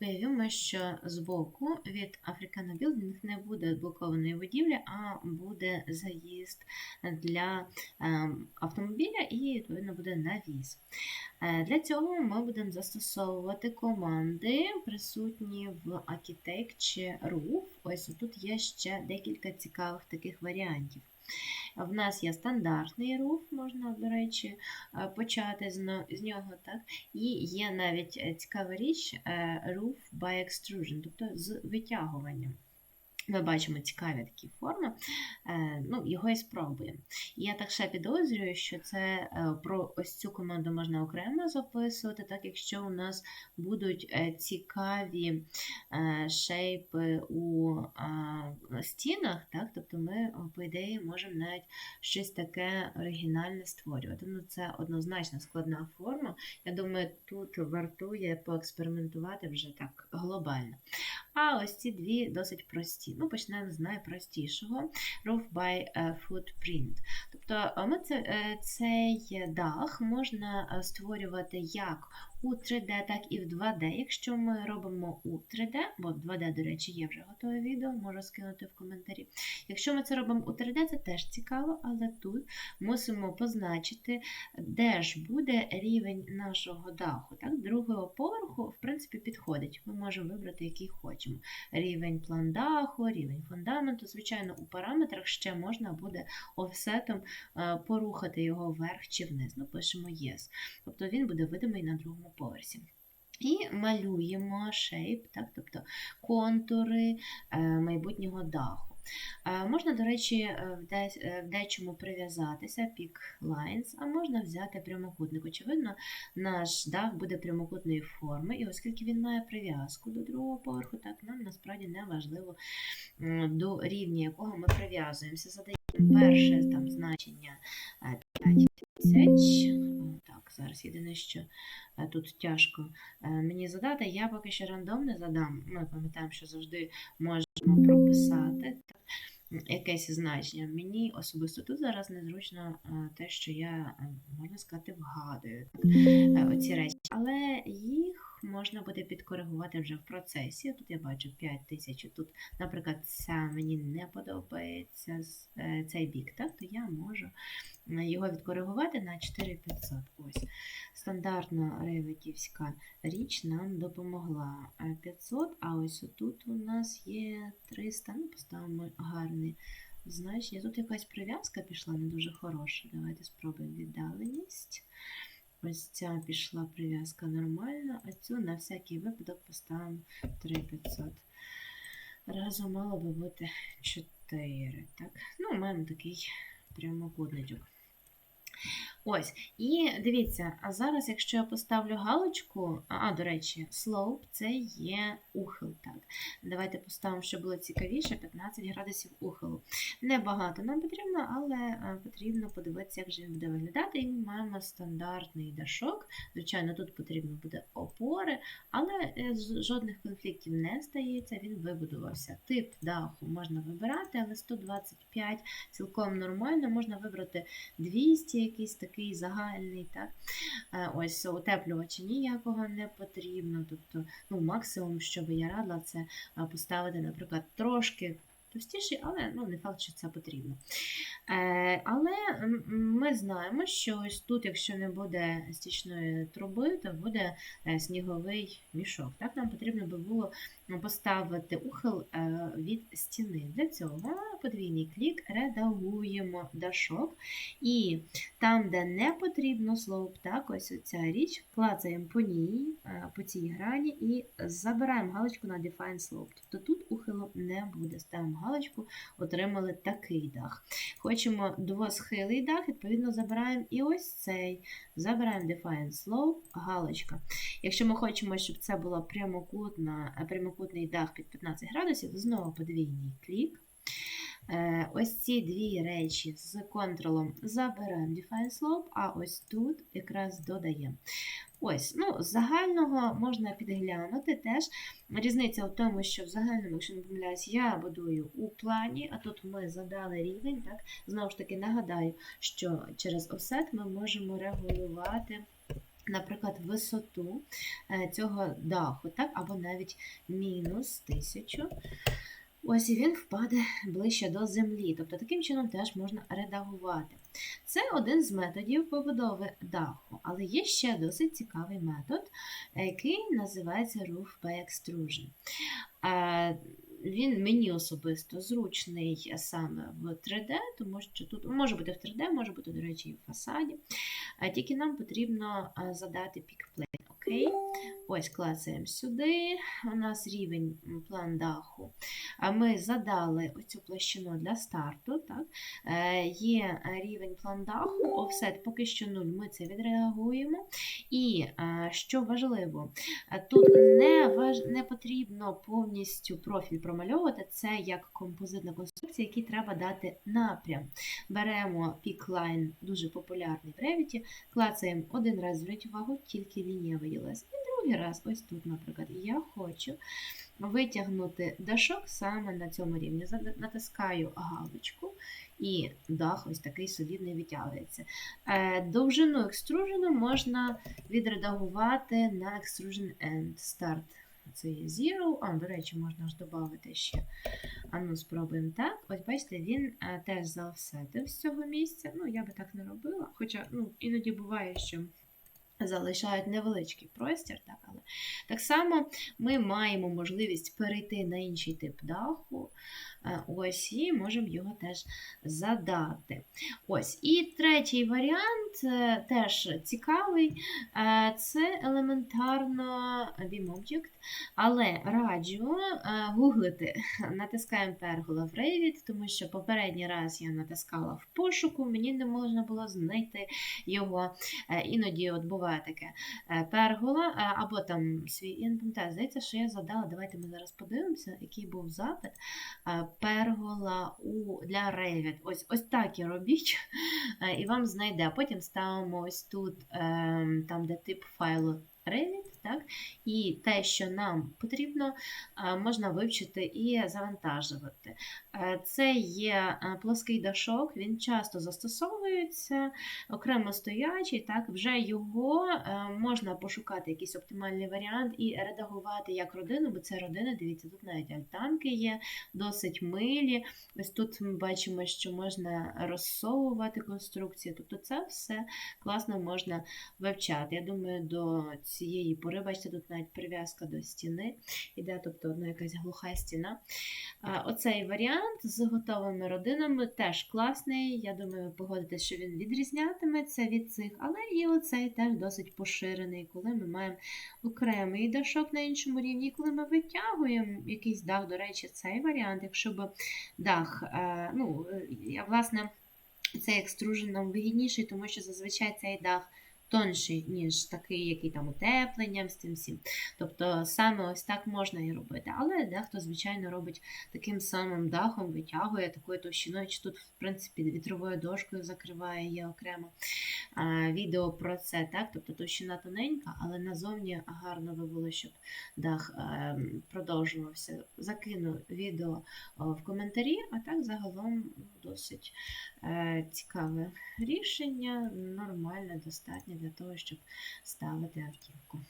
Уявімо, що збоку від Africana Building не буде блокованої будівлі, а буде заїзд для ем, автомобіля і, відповідно, буде навіс. Е, Для цього ми будемо застосовувати команди, присутні в Architecture Roof. Ось тут є ще декілька цікавих таких варіантів. В нас є стандартний руф, можна, до речі, е, почати з нього, так? І є навіть е, цікава річ е, roof by extrusion, тобто з витягуванням. Ми бачимо цікаві такі форми, е, ну, його і спробуємо. Я так ще підозрюю, що це е, про ось цю команду можна окремо записувати, так якщо у нас будуть е, цікаві шейпи у стінах, так, тобто ми, по ідеї, можемо навіть щось таке оригінальне створювати. Ну, це однозначно складна форма. Я думаю, тут вартує поекспериментувати вже так глобально. А ось ці дві досить прості. Ну, почнемо з найпростішого Roof by е, Footprint. Тобто е, ми е, цей дах можна створювати як у 3D, так і в 2D. Якщо ми робимо у 3D, бо 2D, до речі, є вже готове відео, можу скинути в коментарі. Якщо ми це робимо у 3D, це теж цікаво, але тут мусимо позначити, де ж буде рівень нашого даху. Так? Другого поверху, в принципі, підходить. Ми можемо вибрати, який хочемо. Рівень план даху, рівень фундаменту. Звичайно, у параметрах ще можна буде офсетом е, порухати його вверх чи вниз. Ну, пишемо Yes. Тобто він буде видимий на другому поверсі. І малюємо шейп, так, тобто контури е, майбутнього даху. Е, можна, до речі, е, е, в дечому прив'язатися, пік lines, а можна взяти прямокутник. Очевидно, наш дах буде прямокутної форми, і оскільки він має прив'язку до другого поверху, так нам насправді не важливо до рівня якого ми прив'язуємося. Задаємо перше там значення 5000 зараз єдине, що е, тут тяжко е, мені задати. Я поки що рандомне задам. Ми пам'ятаємо, що завжди можемо прописати якесь значення. Мені особисто тут зараз незручно е, те, що я, можна сказати, вгадую оці речі. Але їх можна буде підкоригувати вже в процесі. Тут я бачу 5 тисяч. Тут, наприклад, ця мені не подобається е, цей бік, так, то я можу е, його відкоригувати на 4500. Ось. Стандартна рейветівська річ нам допомогла Е, 500, а ось тут у нас є 300. Ну, поставимо гарне значення. Тут якась прив'язка пішла не дуже хороша. Давайте спробуємо віддаленість. Ось ця пішла прив'язка нормально, а цю на всякий випадок поставимо 3500. Разом мало би бути 4. Так? Ну, маємо такий прямокутничок. Ось, і дивіться, а зараз, якщо я поставлю галочку, а, до речі, slope це є ухил. Так. Давайте поставимо, щоб було цікавіше, 15 градусів ухилу. Небагато нам потрібно, але е, потрібно подивитися, як же він буде виглядати. І ми маємо стандартний дашок. Звичайно, тут потрібно буде опори, але е, жодних конфліктів не стається, він вибудувався. Тип даху можна вибирати, але 125 цілком нормально. Можна вибрати 200, якийсь такий загальний. Так? Е, Ось утеплювача ніякого не потрібно. Тобто, ну, максимум, що би я радила, це е, поставити, наприклад, трошки. Товстіший, але ну, не факт, що це потрібно. Е, але ми знаємо, що ось тут, якщо не буде стічної труби, то буде е, сніговий мішок. Так, нам потрібно би було поставити ухил е, від стіни. Для цього подвійний клік, редагуємо дашок. І там, де не потрібно слоуп, так, ось ця річ, клацаємо по ній, е, по цій грані і забираємо галочку на Define Slope. Тобто тут ухилу не буде. Ставимо галочку, отримали такий дах. Хочемо двосхилий дах, відповідно, забираємо і ось цей. Забираємо Define Slope, галочка. Якщо ми хочемо, щоб це було прямокутна, е, прямокутний дах під 15 градусів, знову подвійний клік. Е, Ось ці дві речі з контролом забираємо Define Slope, а ось тут якраз додаємо. Ось, ну, з загального можна підглянути теж. Різниця в тому, що в загальному, якщо не помиляюсь, я будую у плані, а тут ми задали рівень. Так? Знову ж таки, нагадаю, що через offset ми можемо регулювати наприклад, висоту е, цього даху, так, або навіть мінус 1000. Ось і він впаде ближче до землі. Тобто таким чином теж можна редагувати. Це один з методів побудови даху, але є ще досить цікавий метод, який називається Roof by Extrusion. Він мені особисто зручний саме в 3D, тому що тут може бути в 3D, може бути, до речі, і в фасаді. Тільки нам потрібно задати пікплейн. Окей? Ось клацаємо сюди. У нас рівень план даху. Ми задали оцю площину для старту. Так? Е, Є е, рівень план даху, офсет поки що 0, ми це відреагуємо. І е, що важливо, тут не, важ... не потрібно повністю профіль промальовувати, це як композитна конструкція, якій треба дати напрям. Беремо піклайн, дуже популярний в Revit, клацаємо один раз, зверніть увагу, тільки лінія виділилась. І другий раз, ось тут, наприклад, я хочу витягнути дашок саме на цьому рівні. Натискаю галочку, і дах ось такий солідний витягується. Е, Довжину екстружену можна відредагувати на extrusion end start. Це є zero. А, до речі, можна ж додати ще. А ну, спробуємо так. Ось бачите, він е, теж заофсетив з цього місця. Ну, я би так не робила. Хоча ну, іноді буває, що залишають невеличкий простір, так, але так само ми маємо можливість перейти на інший тип даху. Е, Ось, і можемо його теж задати. Ось. І третій варіант е, теж цікавий. Е, Це елементарно Object, але раджу гуглити. Натискаємо пергола в Revit, тому що попередній раз я натискала в пошуку, мені не можна було знайти його. Іноді от таке е, пергола, е, або там свій, я не пам'ятаю, здається, що я задала. Давайте ми зараз подивимося, який був запит. Е, Пергола у, для Revit. Ось, ось так і робіть, і вам знайде. Потім ставимо ось тут, е, там, де тип файлу Revit, так? І те, що нам потрібно, е, можна вивчити і завантажувати. Е, Це є е, плоский дашок, він часто застосовується, окремо стоячий, так, вже його можна пошукати якийсь оптимальний варіант і редагувати як родину, бо це родина, дивіться, тут навіть альтанки є, досить милі. Ось тут ми бачимо, що можна розсовувати конструкції, тобто це все класно можна вивчати. Я думаю, до цієї пори, бачите, тут навіть прив'язка до стіни іде, тобто одна якась глуха стіна. Оцей варіант з готовими родинами теж класний. Я думаю, ви погодитесь, що він відрізнятиметься від цих, але і оцей теж досить поширений, коли ми маємо окремий дашок на іншому рівні, коли ми витягуємо якийсь дах, до речі, цей варіант, якщо б дах, е, ну, е, я, власне, цей екстружен нам вигідніший, тому що зазвичай цей дах тонший, ніж такий, який там утепленням з цим всім. Тобто саме ось так можна і робити. Але дехто, звичайно, робить таким самим дахом, витягує такою товщиною, чи тут, в принципі, вітровою дошкою закриває, є окремо а, відео про це. так? Тобто товщина тоненька, але назовні гарно би було, щоб дах е, продовжувався. Закину відео в коментарі, а так загалом досить е, цікаве рішення, нормальне, достатнє для того, щоб ставити автівку.